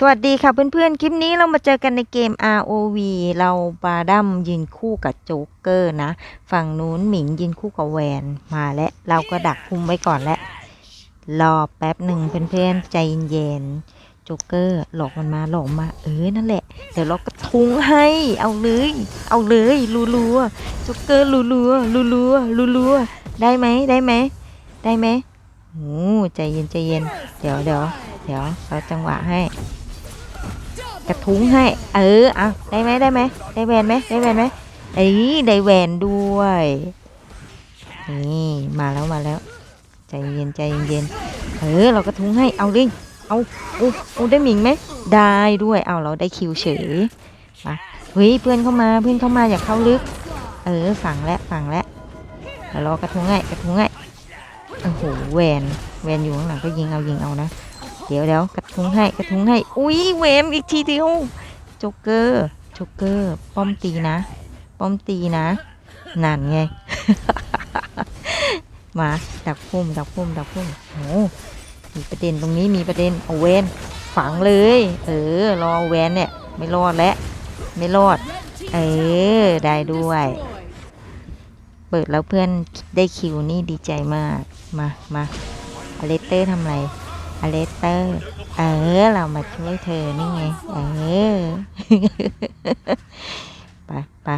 สวัสดีค่ะเพื่อนๆ คลิปนี้เรามาเจอกันในเกม ROV เราบาดัมยืนคู่กับโจ๊กเกอร์นะ ฝั่งนู้นหมิงยืนคู่กับแวนมาแล้วเราก็ดักคุมไว้ก่อนแล้วรอแป๊บหนึ่งเพื่อนๆ ใจเย็นๆโจ๊กเกอร์หลอกมันมาหลอกมาเออนั่นแหละ เดี๋ยวเราก็ทุงให้ เอาเลย เอาเลยรัวๆโจ๊กเกอร์รัวๆรัวๆรัวๆได้ไหมได้ไหมได้ไหมโอ้ใจเย็นใจเย็นเดี๋ยวเดี๋ยวเดี๋ยวเราจังหวะให้ กระทุ้งให้ เออเอาได้ไหมได้ไหมได้แหวนไหมได้แหวนไหมเอ้ได้แหวนด้วยนี่มาแล้วมาแล้วใจเย็นใจเย็นเออเรากระทุ้งให้เอาดิเอาโอ้โอ้ได้หมิงไหมได้ด้วยเอาเราได้คิวเฉยมาเฮ้ยเพื่อนเข้ามาเพื่อนเข้ามาอยากเข้าลึก เออฝังแล้วฝังแล้วเดี๋ยวเรากระทุ้งให้กระทุ้งให้โอ้โหแหวนแหวนอยู่ข้างหลังก็ยิงเอายิงเอานะ เดี๋ยวเดี๋ยวกระทุ้งให้กระทุ้งให้ อุ้ยเวนอีกทีเดียวโจ๊กเกอร์โจ๊กเกอร์ป้อมตีนะ ป้อมตีนะนั่นไง มาดักพุ่มดักพุ่มดักพุ่มโอ้มีประเด็นตรงนี้มีประเด็นเอาเวนฝังเลย เออ รอเวนเนี่ย ไม่รอดแล้วไม่รอด เออ ได้ด้วย เปิดแล้วเพื่อนได้คิวนี่ดีใจมาก มามาอเลสเตอร์ทำอะไร อเลสเตอร์ เออ เรามาช่วยเธอนี่ไง เออไปไป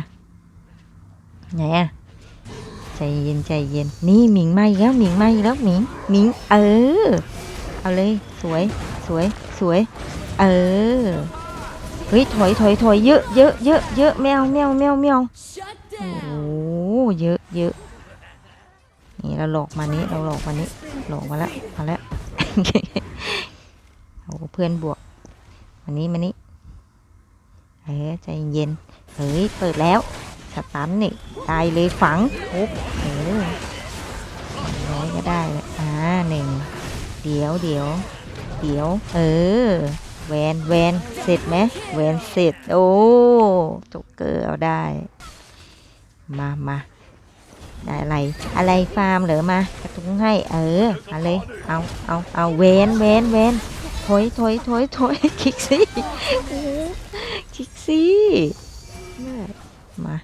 ไหนอะใจเย็นใจเย็น นี่หมิงมาอีกแล้วหมิงมาอีกแล้วหมิงหมิง เออ เอาเลย สวย สวย สวย เออ เฮ้ย ถอยถอยถอยเยอะเยอะเยอะเยอะแมวแมวแมวแมวโอ้เยอะเยอะนี่เราหลอกมานี้เราหลอกมานี้หลอกมาแล้วมาแล้ว โอ้เพื่อนบวกมานี้มานี้เฮ้ใจเย็น เฮ้ย เปิดแล้วสตันนี่ตายเลยฝังปุ๊บเออร้อยก็ได้เลยอ่าหนึ่งเดี๋ยวเดี๋ยวเดี๋ยว เออแวนแวนเสร็จไหมแวนเสร็จ โอ้โจ็กเกอร์เอาได้ มามาได้อะไร อะไรฟาร์มเหรอมา ให้ เออเอาเลย เอา เอา เอา เวนเวนเวนถอยถอยถอยถอยคลิกซี่คลิกซี่มา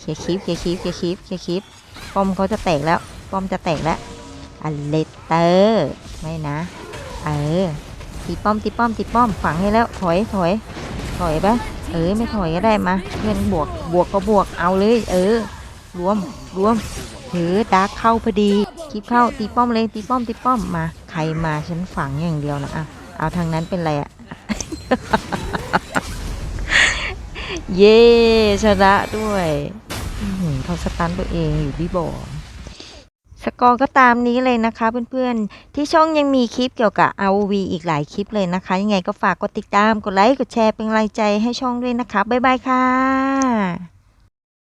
เคลียร์คลิปเคลียร์คลิปเคลียร์คลิปเคลียร์คลิปป้อมเขาจะแตกแล้ว ป้อมจะแตกแล้วอเลสเตอร์ไม่นะ เออตีป้อมตีป้อมตีป้อมฝังให้แล้ว ถอยถอยถอยปะเออ ไม่ถอยก็ได้มาเพื่อนบวกบวกก็บวกเอาเลย เออ รวมรวมถือดาร์กเข้าพอดี คลิปเข้าตีป้อมเลยตีป้อมตีป้อมมา ใครมาฉันฝังอย่างเดียวนะอะเอาทางนั้นเป็นไรอะเย่ชนะด้วยเขาสตันตัวเองอยู่ที่บ่อสกอร์ก็ตามนี้เลยนะคะเพื่อนๆ ที่ช่องยังมีคลิปเกี่ยวกับ ROV อีกหลายคลิปเลยนะคะ ยังไงก็ฝากกดติดตาม กดไลค์ กดแชร์เป็นกำลังใจให้ช่องด้วยนะคะ บ๊ายบายค่ะ